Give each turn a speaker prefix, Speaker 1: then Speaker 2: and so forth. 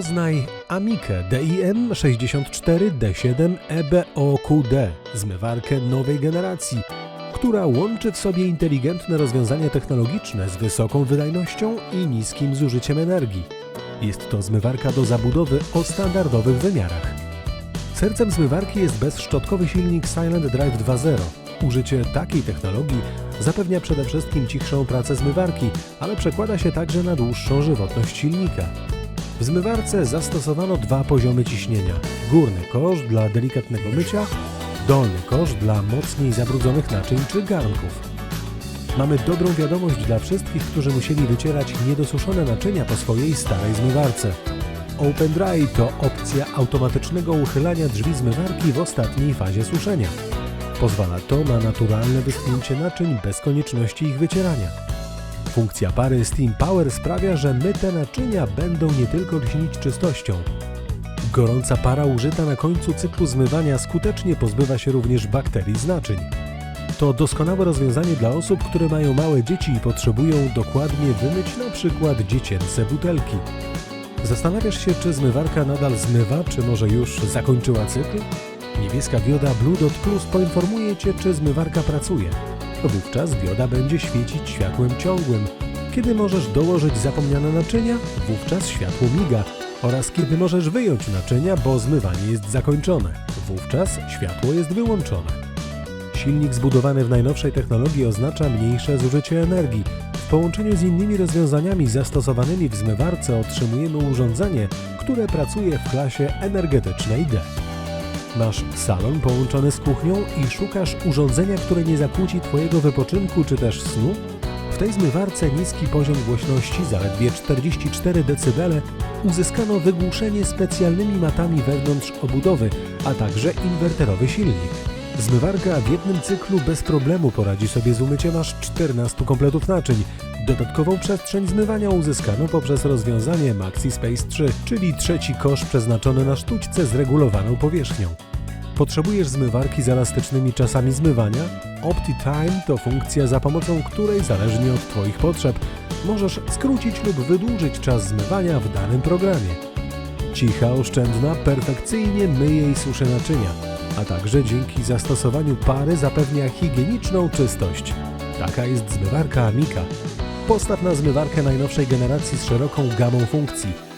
Speaker 1: Poznaj Amikę DIM 64D7 EBOQD, zmywarkę nowej generacji, która łączy w sobie inteligentne rozwiązania technologiczne z wysoką wydajnością i niskim zużyciem energii. Jest to zmywarka do zabudowy o standardowych wymiarach. Sercem zmywarki jest bezszczotkowy silnik Silent Drive 2.0. Użycie takiej technologii zapewnia przede wszystkim cichszą pracę zmywarki, ale przekłada się także na dłuższą żywotność silnika. W zmywarce zastosowano dwa poziomy ciśnienia. Górny kosz dla delikatnego mycia, dolny kosz dla mocniej zabrudzonych naczyń czy garnków. Mamy dobrą wiadomość dla wszystkich, którzy musieli wycierać niedosuszone naczynia po swojej starej zmywarce. Open Dry to opcja automatycznego uchylania drzwi zmywarki w ostatniej fazie suszenia. Pozwala to na naturalne wyschnięcie naczyń bez konieczności ich wycierania. Funkcja pary Steam Power sprawia, że myte naczynia będą nie tylko lśnić czystością. Gorąca para użyta na końcu cyklu zmywania skutecznie pozbywa się również bakterii z naczyń. To doskonałe rozwiązanie dla osób, które mają małe dzieci i potrzebują dokładnie wymyć na przykład dziecięce butelki. Zastanawiasz się, czy zmywarka nadal zmywa, czy może już zakończyła cykl? Niebieska dioda Blue Dot Plus poinformuje Cię, czy zmywarka pracuje. Wówczas dioda będzie świecić światłem ciągłym. Kiedy możesz dołożyć zapomniane naczynia, wówczas światło miga. Oraz kiedy możesz wyjąć naczynia, bo zmywanie jest zakończone. Wówczas światło jest wyłączone. Silnik zbudowany w najnowszej technologii oznacza mniejsze zużycie energii. W połączeniu z innymi rozwiązaniami zastosowanymi w zmywarce otrzymujemy urządzenie, które pracuje w klasie energetycznej D. Masz salon połączony z kuchnią i szukasz urządzenia, które nie zakłóci Twojego wypoczynku czy też snu? W tej zmywarce niski poziom głośności, zaledwie 44 dB, uzyskano wygłuszenie specjalnymi matami wewnątrz obudowy, a także inwerterowy silnik. Zmywarka w jednym cyklu bez problemu poradzi sobie z umyciem aż 14 kompletów naczyń. Dodatkową przestrzeń zmywania uzyskano poprzez rozwiązanie MaxiSpace 3, czyli trzeci kosz przeznaczony na sztućce z regulowaną powierzchnią. Potrzebujesz zmywarki z elastycznymi czasami zmywania? OptiTime to funkcja, za pomocą której, zależnie od Twoich potrzeb, możesz skrócić lub wydłużyć czas zmywania w danym programie. Cicha, oszczędna, perfekcyjnie myje i suszy naczynia, a także dzięki zastosowaniu pary zapewnia higieniczną czystość. Taka jest zmywarka Amika. Postaw na zmywarkę najnowszej generacji z szeroką gamą funkcji –